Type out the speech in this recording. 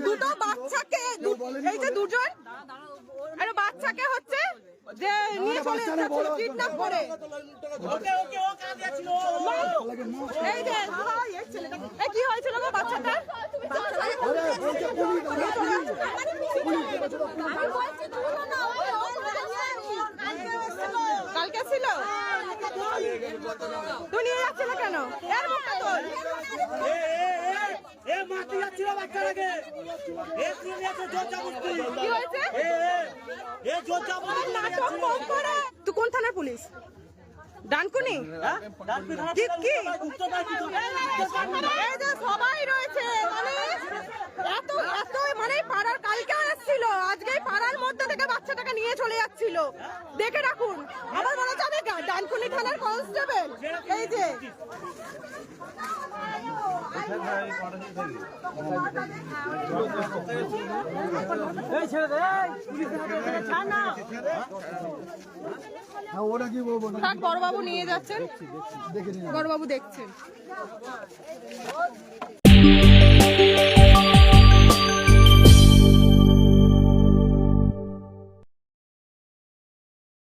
দুটো বাচ্চাকে এই যে দুজন। আরে বাচ্চাকে হচ্ছে যে নিয়ে চলে যাচ্ছিল কিডন্যাপ করে। এই যে এই ছেলেটা- এই কি হয়েছিল গো বাচ্চাটা কালকে ছিল? তুই নিয়ে যাচ্ছিল কেন? এর মুখটা এ কোন থানার পুলিশ? ডানকুনি? সবাই রয়েছে মানে এত এত মানে পাড়ার কালকে এসেছিল আজকে পাড়ার মধ্যে থেকে বাচ্চাটাকে নিয়ে চলে যাচ্ছিল। দেখে রাখুন। মনে হচ্ছে আমি ডানকুনি থানার কনস্টেবল এই যে ওরা কি বলব বড়বাবু নিয়ে যাচ্ছেন। বড়বাবু দেখছেন।